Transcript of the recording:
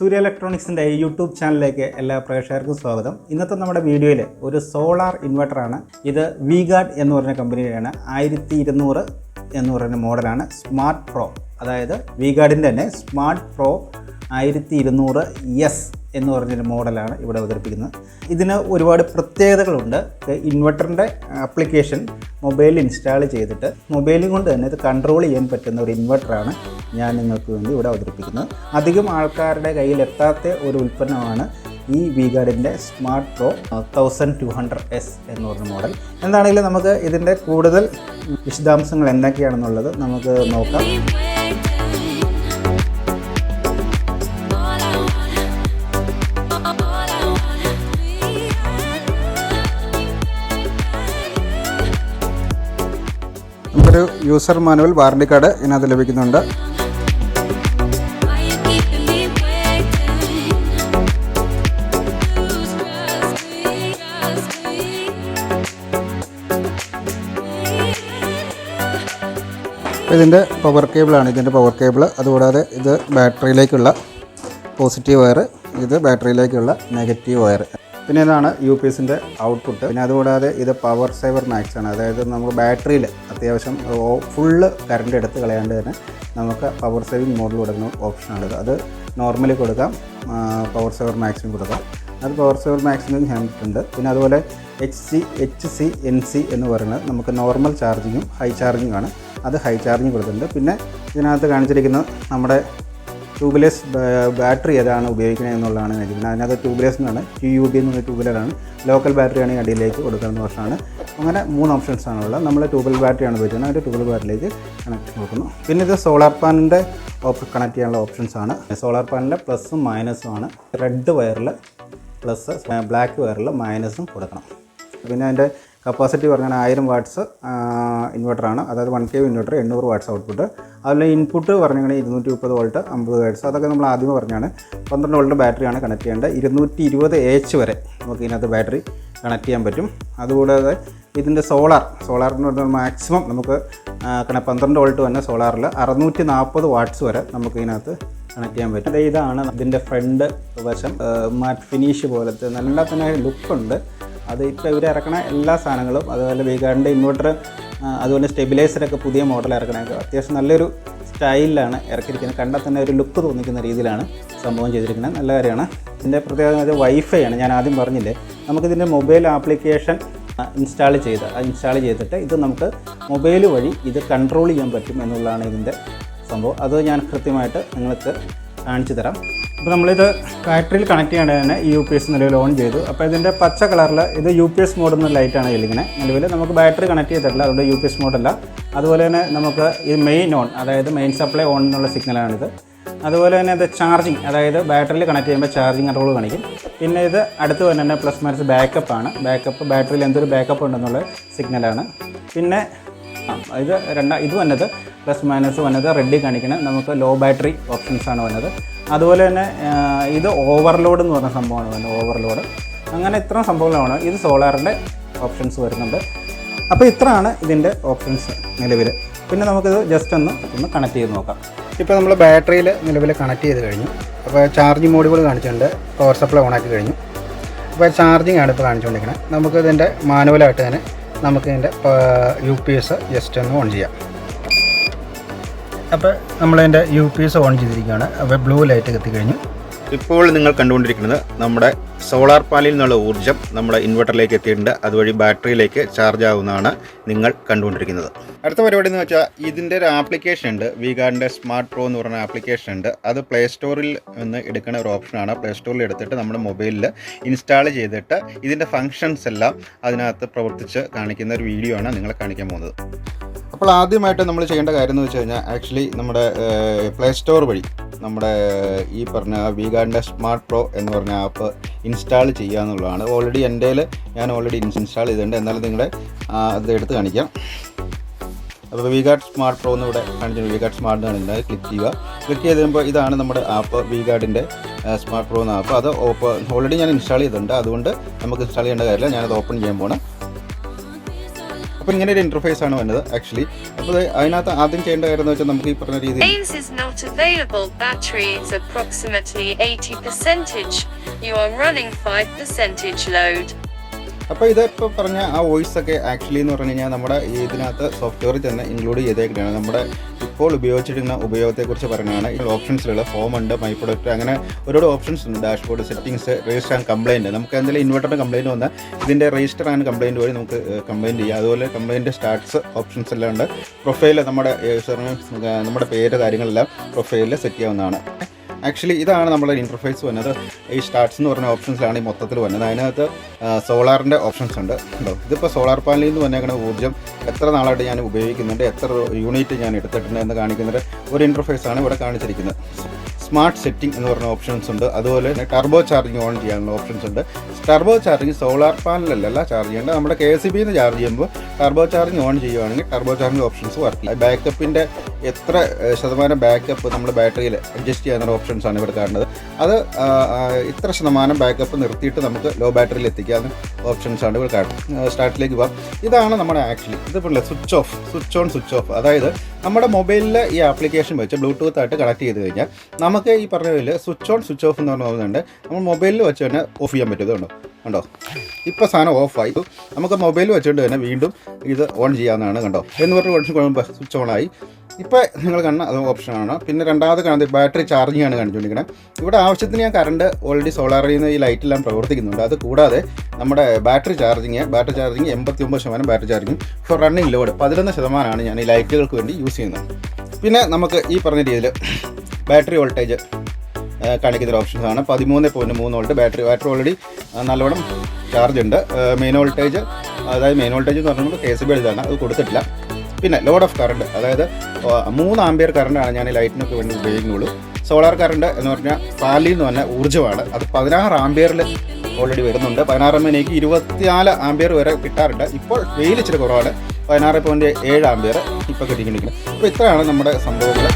സൂര്യ ഇലക്ട്രോണിക്സിന്റെ YouTube ചാനലിലേക്ക് എല്ലാ പ്രേക്ഷകർക്കും സ്വാഗതം. ഇന്നത്തെ നമ്മുടെ വീഡിയോയിൽ ഒരു സോളാർ ഇൻവെർട്ടറാണ്. ഇത് വിഗാർഡ് എന്ന് പറഞ്ഞ കമ്പനിയുടെയാണ്. ആയിരത്തി ഇരുന്നൂറ് എന്ന് പറയുന്ന മോഡലാണ്. Smart pro. അതായത് വിഗാർഡിന്റെ തന്നെ സ്മാർട്ട് പ്രോ ആയിരത്തി ഇരുന്നൂറ് എസ് എന്ന് പറഞ്ഞൊരു മോഡലാണ് ഇവിടെ അവതരിപ്പിക്കുന്നത്. ഇതിന് ഒരുപാട് പ്രത്യേകതകളുണ്ട്. ഇൻവെർട്ടറിന്റെ ആപ്ലിക്കേഷൻ മൊബൈലിൽ ഇൻസ്റ്റാൾ ചെയ്തിട്ട് മൊബൈലും കൊണ്ട് തന്നെ ഇത് കൺട്രോൾ ചെയ്യാൻ പറ്റുന്ന ഒരു ഇൻവെർട്ടറാണ് ഞാൻ നിങ്ങൾക്ക് വേണ്ടി ഇവിടെ അവതരിപ്പിക്കുന്നത്. അധികം ആൾക്കാരുടെ കയ്യിൽ എത്താത്ത ഒരു ഉൽപ്പന്നമാണ് ഈ വിഗാർഡിന്റെ smart pro thousand two hundred S എന്ന് പറഞ്ഞ മോഡൽ. എന്താണെങ്കിലും നമുക്ക് ഇതിന്റെ കൂടുതൽ വിശദാംശങ്ങൾ എന്തൊക്കെയാണെന്നുള്ളത് നമുക്ക് നോക്കാം. നമുക്കൊരു യൂസർ മാനുവൽ വാറണ്ടി കാർഡ് ഇതിനകത്ത് ലഭിക്കുന്നുണ്ട്. ഇതിന്റെ പവർ കേബിളാണ് ഇതിന്റെ പവർ കേബിൾ അതുകൂടാതെ ഇത് ബാറ്ററിയിലേക്കുള്ള പോസിറ്റീവ് വയർ ഇത് ബാറ്ററിയിലേക്കുള്ള നെഗറ്റീവ് വയർ പിന്നെ ഇതാണ് യു പി എസിന്റെ ഔട്ട്പുട്ട് പിന്നെ അതുകൂടാതെ ഇത് പവർ സേവർ മാക്സ് ആണ്. അതായത് നമ്മൾ ബാറ്ററിയിൽ അത്യാവശ്യം ഫുള്ള് കറണ്ട് എടുത്ത് കളയാണ്ട് തന്നെ നമുക്ക് പവർ സേവിങ് മോഡിൽ കൊടുക്കുന്ന ഓപ്ഷനാണിത് അത് നോർമലി കൊടുക്കാം. പവർ സേവർ മാക്സിനും കൊടുക്കാം. അത് പവർ സേവർ മാക്സിനും ഉണ്ട് പിന്നെ അതുപോലെ H C H C N C എന്ന് പറയുന്നത് നമുക്ക് നോർമൽ ചാർജിങ്ങും ഹൈ ചാർജിങ്ങും ആണ്. അത് ഹൈ ചാർജിങ് കൊടുത്തിട്ടുണ്ട്. പിന്നെ ഇതിനകത്ത് കാണിച്ചിരിക്കുന്നത് നമ്മുടെ ട്യൂബ്ലെസ് ബാറ്ററി ഏതാണ് ഉപയോഗിക്കുന്നത് എന്നുള്ളതാണ് കാണിക്കുന്നത് അതിനകത്ത് ട്യൂബ്ലെസ് എന്നാണ് ടി യു ബി എന്നുള്ള ട്യൂബിലാണ് ലോക്കൽ ബാറ്ററിയാണ് അടിയിലേക്ക് കൊടുക്കുന്ന ഓപ്ഷനാണ് അങ്ങനെ മൂന്ന് ഓപ്ഷൻസ് ആണ് ഉള്ളത്. നമ്മൾ ട്യൂബൽ ബാറ്ററിയാണ് ഉപയോഗിക്കുന്നത്. ഒരു ട്യൂബൽ ബാറ്ററിയിലേക്ക് കണക്ട് കൊടുക്കുന്നു പിന്നെ ഇത് സോളാർ പാനലിന്റെ കണക്ട് ചെയ്യാനുള്ള ഓപ്ഷൻസ് ആണ്. സോളാർ പാനലിലെ പ്ലസും മൈനസും ആണ്. റെഡ് വയറിൽ പ്ലസ് ബ്ലാക്ക് വയറിൽ മൈനസും കൊടുക്കണം. പിന്നെ അതിന്റെ കപ്പാസിറ്റി പറഞ്ഞാൽ ആയിരം വാട്ട്സ് ഇൻവെർട്ടറാണ് അതായത് വൺ കെ ഇൻവെർട്ടർ എണ്ണൂറ് വാട്ട്സ് ഔട്ട്പുട്ട് അതുപോലെ ഇൻപുട്ട് പറഞ്ഞാൽ ഇരുന്നൂറ്റി മുപ്പത് വോൾട്ട് അമ്പത് ഹേഴ്സ് അതൊക്കെ നമ്മൾ ആദ്യമേ പറഞ്ഞാണ്. പന്ത്രണ്ട് വോൾട്ട് ബാറ്ററിയാണ് കണക്ട് ചെയ്യേണ്ടത്. ഇരുന്നൂറ്റി ഇരുപത് എച്ച് വരെ നമുക്ക് ഇതിനകത്ത് ബാറ്ററി കണക്ട് ചെയ്യാൻ പറ്റും. അതുകൂടാതെ ഇതിന്റെ സോളാർ സോളാർ എന്ന് പറഞ്ഞാൽ മാക്സിമം നമുക്ക് കണ പന്ത്രണ്ട് വോൾട്ട് തന്നെ സോളാറിൽ അറുന്നൂറ്റി നാൽപ്പത് വാട്ട്സ് വരെ നമുക്ക് ഇതിനകത്ത് കണക്ട് ചെയ്യാൻ പറ്റും. അതായത് ഇതാണ് ഇതിന്റെ ഫ്രണ്ട് വശം. മാറ്റ് ഫിനിഷ് പോലത്തെ നല്ല തന്നെ ലുക്കുണ്ട് അത് ഇപ്പോൾ ഇവർ ഇറക്കണ എല്ലാ സാധനങ്ങളും അതുപോലെ വീഗാറിന്റെ ഇൻവെർട്ടർ അതുപോലെ സ്റ്റെബിലൈസറൊക്കെ പുതിയ മോഡൽ ഇറക്കണമൊക്കെ അത്യാവശ്യം നല്ലൊരു സ്റ്റൈലിലാണ് ഇറക്കിയിരിക്കുന്നത്. കണ്ടാൽ തന്നെ ഒരു ലുക്ക് തോന്നിക്കുന്ന രീതിയിലാണ് സംഭവം ചെയ്തിരിക്കുന്നത്. നല്ല കാര്യമാണ്. ഇതിന്റെ പ്രത്യേകത വൈഫൈ ആണ്. ഞാൻ ആദ്യം പറഞ്ഞില്ലേ നമുക്കിതിന്റെ മൊബൈൽ ആപ്ലിക്കേഷൻ ഇൻസ്റ്റാൾ ചെയ്ത് ഇൻസ്റ്റാൾ ചെയ്തിട്ട് ഇത് നമുക്ക് മൊബൈൽ വഴി ഇത് കൺട്രോൾ ചെയ്യാൻ പറ്റും എന്നുള്ളതാണ് ഇതിന്റെ സംഭവം. അത് ഞാൻ കൃത്യമായിട്ട് നിങ്ങൾക്ക് കാണിച്ചു തരാം. അപ്പോൾ നമ്മളിത് ബാറ്ററിയിൽ കണക്ട് ചെയ്യേണ്ടത് തന്നെ യു പി എസ് നിലവിൽ ഓൺ ചെയ്തു. അപ്പോൾ ഇതിന്റെ പച്ച കളറിൽ ഇത് യു പി എസ് മോഡ് എന്ന ലൈറ്റാണ് ഇല്ലിങ്ങനെ നിലവിൽ നമുക്ക് ബാറ്ററി കണക്ട് ചെയ്തിട്ടില്ല. അതുകൊണ്ട് യു പി എസ് മോഡല്ല അതുപോലെ തന്നെ നമുക്ക് ഈ മെയിൻ ഓൺ അതായത് മെയിൻ സപ്ലൈ ഓൺ എന്നുള്ള സിഗ്നലാണിത് അതുപോലെ തന്നെ ഇത് ചാർജിങ് അതായത് ബാറ്ററിയിൽ കണക്ട് ചെയ്യുമ്പോൾ ചാർജിങ് കൺട്രോൾ കാണിക്കും. പിന്നെ ഇത് അടുത്ത് തന്നെ പ്ലസ് മൈനസ് ബാക്കപ്പ് ആണ്. ബാക്കപ്പ് ബാറ്ററിയിൽ എന്തൊരു ബാക്കപ്പ് ഉണ്ടെന്നുള്ള സിഗ്നലാണ് പിന്നെ ഇത് രണ്ടാ ഇത് വന്നത് പ്ലസ് മൈനസ് വന്നത് റെഡി കാണിക്കണം. നമുക്ക് ലോ ബാറ്ററി ഓപ്ഷൻസ് ആണ് വന്നത്. അതുപോലെ തന്നെ ഇത് ഓവർലോഡ് എന്ന് പറഞ്ഞ സംഭവമാണ് വന്നത് ഓവർലോഡ്. അങ്ങനെ ഇത്ര സംഭവങ്ങളാണ്. ഇത് സോളാറിന്റെ ഓപ്ഷൻസ് വരുന്നുണ്ട്. അപ്പോൾ ഇത്രയാണ് ഇതിന്റെ ഓപ്ഷൻസ് നിലവിൽ. പിന്നെ നമുക്കിത് ജസ്റ്റ് ഒന്ന് ഒന്ന് കണക്ട് ചെയ്ത് നോക്കാം. ഇപ്പോൾ നമ്മൾ ബാറ്ററിയിൽ നിലവിൽ കണക്ട് ചെയ്ത് കഴിഞ്ഞു. അപ്പോൾ ചാർജിങ് മോഡുകൾ കാണിച്ചിട്ടുണ്ട് പവർ സപ്ലൈ ഓണാക്കി കഴിഞ്ഞു. അപ്പോൾ ചാർജിങ് ആണ് ഇപ്പോൾ കാണിച്ചുകൊണ്ടിരിക്കുന്നത്. നമുക്ക് ഇതിന്റെ മാനുവലായിട്ട് തന്നെ നമുക്ക് ഇതിന്റെ യു പി എസ് ജസ്റ്റ് ഒന്ന് ഓൺ ചെയ്യാം. അപ്പോൾ നമ്മളതിന്റെ യു പി എസ് ഓൺ ചെയ്തിരിക്കുകയാണ്. അപ്പോൾ ബ്ലൂ ലൈറ്റ് കത്തിക്കഴിഞ്ഞു ഇപ്പോൾ നിങ്ങൾ കണ്ടുകൊണ്ടിരിക്കുന്നത് നമ്മുടെ സോളാർ പാനലിൽ നിന്നുള്ള ഊർജം നമ്മുടെ ഇൻവെർട്ടറിലേക്ക് എത്തിയിട്ടുണ്ട്. അതുവഴി ബാറ്ററിയിലേക്ക് ചാർജ് ആവുന്നതാണ് നിങ്ങൾ കണ്ടുകൊണ്ടിരിക്കുന്നത്. അടുത്ത പരിപാടി എന്ന് വെച്ചാൽ ഇതിന്റെ ഒരു ആപ്ലിക്കേഷൻ ഉണ്ട്. വിഗാർഡിന്റെ സ്മാർട്ട് പ്രോ എന്ന് പറയുന്ന ആപ്ലിക്കേഷൻ ഉണ്ട്. അത് പ്ലേ സ്റ്റോറിൽ നിന്ന് എടുക്കുന്ന ഒരു ഓപ്ഷനാണ് പ്ലേ സ്റ്റോറിൽ എടുത്തിട്ട് നമ്മുടെ മൊബൈലിൽ ഇൻസ്റ്റാൾ ചെയ്തിട്ട് ഇതിന്റെ ഫങ്ഷൻസ് എല്ലാം അതിനകത്ത് പ്രവർത്തിച്ച് കാണിക്കുന്ന ഒരു വീഡിയോ ആണ് നിങ്ങളെ കാണിക്കാൻ പോകുന്നത്. അപ്പോൾ ആദ്യമായിട്ട് നമ്മൾ ചെയ്യേണ്ട കാര്യം എന്ന് വെച്ച് കഴിഞ്ഞാൽ ആക്ച്വലി നമ്മുടെ പ്ലേ സ്റ്റോർ വഴി നമ്മുടെ ഈ പറഞ്ഞ വീഗാന്റെ സ്മാർട്ട് പ്രോ എന്ന് പറഞ്ഞ ആപ്പ് ഇൻസ്റ്റാൾ ചെയ്യുക എന്നുള്ളതാണ്. ഓൾറെഡി എന്റെ ഞാൻ ഓൾറെഡി ഇൻസ്റ്റാൾ ചെയ്തിട്ടുണ്ട്. എന്നാലും നിങ്ങളെ ആ, അത് എടുത്ത് കാണിക്കാം. അപ്പോൾ വിഗാർഡ് സ്മാർട്ട് പ്രോ എന്ന് ഇവിടെ കാണിച്ചിട്ടുണ്ട്. വിഗാർഡ് സ്മാർട്ട് കാണിക്കുന്നത് ക്ലിക്ക് ചെയ്യുക. ക്ലിക്ക് ചെയ്ത് കഴിയുമ്പോൾ ഇതാണ് നമ്മുടെ ആപ്പ് വിഗാർഡിന്റെ സ്മാർട്ട് പ്രോ എന്ന ആപ്പ് അത് ഓപ്പൺ ഓൾറെഡി ഞാൻ ഇൻസ്റ്റാൾ ചെയ്തിട്ടുണ്ട്. അതുകൊണ്ട് നമുക്ക് ഇൻസ്റ്റാൾ ചെയ്യേണ്ട കാര്യമില്ല. ഞാനത് ഓപ്പൺ ചെയ്യാൻ പോകണം അപ്പോൾ ഇങ്ങനെ ഒരു ഇന്റർഫേസ് ആണ് വന്നത് ആക്ച്വലി അപ്പോൾ ഇത് അതിനകത്ത് ആദ്യം ചെയ്യേണ്ട കാര്യം എന്ന് വെച്ചാൽ നമുക്ക് ഈ പറഞ്ഞ രീതിയിൽ Ames is not available. Battery is approximately 80 percentage. You are running 5 percentage load. അപ്പോൾ ഇതിപ്പോൾ പറഞ്ഞ ആ വോയിസ് ഒക്കെ ആക്ച്വലി എന്ന് പറഞ്ഞു കഴിഞ്ഞാൽ നമ്മുടെ ഇതിനകത്ത് സോഫ്റ്റ്വെയറിൽ തന്നെ ഇൻക്ലൂഡ് ചെയ്തേക്കുന്നതാണ്. നമ്മുടെ ഇപ്പോൾ ഉപയോഗിച്ചിരിക്കുന്ന ഉപയോഗത്തെക്കുറിച്ച് പറയുന്നതാണ്. ഈ ഓപ്ഷൻസിലുള്ള ഫോം ഉണ്ട് മൈ പ്രൊഡക്റ്റ് അങ്ങനെ ഒരുപാട് ഓപ്ഷൻസ് ഉണ്ട്. Dashboard settings register and complaint നമുക്ക് എന്തെങ്കിലും ഇൻവെർട്ടറിന് കംപ്ലൈന്റ് വന്നാൽ ഇതിന്റെ രജിസ്റ്റർ ആൻഡ് കംപ്ലൈന്റ് വഴി നമുക്ക് കംപ്ലൈന്റ് ചെയ്യാം. അതുപോലെ കംപ്ലൈന്റ് സ്റ്റാർട്ട്സ് ഓപ്ഷൻസ് എല്ലാം ഉണ്ട്. പ്രൊഫൈൽ നമ്മുടെ യൂസറിന് നമ്മുടെ പേര് കാര്യങ്ങളെല്ലാം പ്രൊഫൈലിൽ സെറ്റ് ചെയ്യാവുന്നതാണ്. ആക്ച്വലി ഇതാണ് നമ്മുടെ ഇന്റർഫേസ് വന്നത്. ഈ സ്റ്റാർട്ട്സ് എന്ന് പറഞ്ഞ ഓപ്ഷൻസിലാണ് ഈ മൊത്തത്തിൽ വന്നത്. അതിനകത്ത് സോളാറിന്റെ ഓപ്ഷൻസ് ഉണ്ട്. ഉണ്ടോ ഇതിപ്പോൾ സോളാർ പാനലിൽ നിന്ന് വന്നേക്കുന്ന ഊർജം എത്ര നാളായിട്ട് ഞാൻ ഉപയോഗിക്കുന്നുണ്ട് എത്ര യൂണിറ്റ് ഞാൻ എടുത്തിട്ടുണ്ട് എന്ന് കാണിക്കുന്നൊരു ഒരു ഇന്റർഫേസ് ആണ് ഇവിടെ കാണിച്ചിരിക്കുന്നത്. സ്മാർട്ട് സെറ്റിംഗ് എന്ന് പറഞ്ഞ ഓപ്ഷൻസ് ഉണ്ട്. അതുപോലെ തന്നെ ടർബോ ചാർജിങ് ഓൺ ചെയ്യാനുള്ള ഓപ്ഷൻസ് ഉണ്ട്. ടർബോ ചാർജിങ് സോളാർ പാനലല്ല ചാർജ് ചെയ്യേണ്ടത് നമ്മുടെ കെ എസ് ബിന്ന് ചാർജ് ചെയ്യുമ്പോൾ ടർബോ ചാർജിങ് ഓൺ ചെയ്യുവാണെങ്കിൽ ടർബോ ചാർജിങ് ഓപ്ഷൻസ് വർക്ക് ചെയ്യും ബാക്കപ്പിന്റെ എത്ര ശതമാനം ബാക്കപ്പ് നമ്മൾ ബാറ്ററിയിൽ അഡ്ജസ്റ്റ് ചെയ്യാനുള്ള ഓപ്ഷൻസ് ആണ് ഇവിടെ കാണുന്നത്. അത് ഇത്ര ശതമാനം ബാക്കപ്പ് നിർത്തിയിട്ട് നമുക്ക് ലോ ബാറ്ററിയിൽ എത്തിക്കാവുന്ന ഓപ്ഷൻസ് ആണ് ഇവിടെ കാണുന്നത്. സ്റ്റാർട്ടിലേക്ക് പോകാം ഇതാണ് നമ്മുടെ ആക്ച്വലി ഇതിപ്പോൾ switch off switch on switch off അതായത് നമ്മുടെ മൊബൈലിലെ ഈ ആപ്ലിക്കേഷൻ വെച്ച് ബ്ലൂടൂത്ത് ആയിട്ട് കണക്ട് ചെയ്ത് കഴിഞ്ഞാൽ നമുക്ക് ഈ പറഞ്ഞ സ്വിച്ച് ഓൺ സ്വിച്ച് ഓഫ് എന്ന് പറഞ്ഞ നമ്മൾ മൊബൈലിൽ വെച്ച് തന്നെ ഓഫ് ചെയ്യാൻ പറ്റും. കണ്ടോ? ഇപ്പോൾ സാധനം ഓഫായി. നമുക്ക് മൊബൈൽ വെച്ചുകൊണ്ട് തന്നെ വീണ്ടും ഇത് ഓൺ ചെയ്യാവുന്നതാണ് കണ്ടോ? എന്ന് പറഞ്ഞ കഴിയുമ്പോൾ സ്വിച്ച് ഓൺ ആയി. ഇപ്പോൾ നിങ്ങൾ കാണുന്ന അത് ഓപ്ഷനാണ് പിന്നെ രണ്ടാമത് കാണുന്നത് ബാറ്ററി ചാർജിങ് ആണ് കാണിച്ചുകൊണ്ടിരിക്കുന്നത് ഇവിടെ ആവശ്യത്തിന് ഞാൻ കറണ്ട് ഓൾറെഡി സോളാറിൽ നിന്ന് ഈ ലൈറ്റെല്ലാം പ്രവർത്തിക്കുന്നുണ്ട്. അത് കൂടാതെ നമ്മുടെ ബാറ്ററി ചാർജിങ് ബാറ്ററി ചാർജിങ് എൺപത്തി ഒമ്പത് ശതമാനം battery charging for running load പതിനൊന്ന് ശതമാനമാണ് ഞാൻ ഈ ലൈറ്റുകൾക്ക് വേണ്ടി യൂസ് ചെയ്യുന്നത്. പിന്നെ നമുക്ക് ഈ പറഞ്ഞ രീതിയിൽ ബാറ്ററി വോൾട്ടേജ് കാണിക്കുന്ന ഒരു ഓപ്ഷൻസ് ആണ് പതിമൂന്ന് പോയിന്റ് മൂന്ന് വോൾട്ട് ബാറ്ററി ബാറ്ററി ഓൾറെഡി നല്ലവണ്ണം ചാർജ് ഉണ്ട്. മെയിൻ വോൾട്ടേജ് അതായത് മെയിൻ വോൾട്ടേജ് എന്ന് പറഞ്ഞാൽ കെ സി ബി എഴുതാണ് അത് കൊടുത്തിട്ടില്ല. പിന്നെ ലോഡ് ഓഫ് കറണ്ട് അതായത് മൂന്ന് ആംബിയർ കറണ്ടാണ് ഞാൻ ലൈറ്റിനൊക്കെ വേണ്ടി ഉപയോഗിക്കുന്നുള്ളൂ. സോളാർ കറണ്ട് എന്ന് പറഞ്ഞാൽ പാലിൽ എന്ന് പറഞ്ഞാൽ ഊർജമാണ്. അത് പതിനാറ് ആംബിയറിൽ ഓൾറെഡി വരുന്നുണ്ട്. പതിനാറ് എനിക്ക് ഇരുപത്തിനാല് ആംബിയർ വരെ കിട്ടാറുണ്ട്. ഇപ്പോൾ വെയിൽ ഇച്ചിരി കുറവാണ്. പതിനാറ് പോയിന്റ് ഏഴ് ആംബിയർ ഇപ്പോൾ കിട്ടിക്കൊണ്ടിരിക്കുന്നത് അപ്പോൾ ഇത്രയാണ് നമ്മുടെ സംഭവങ്ങൾ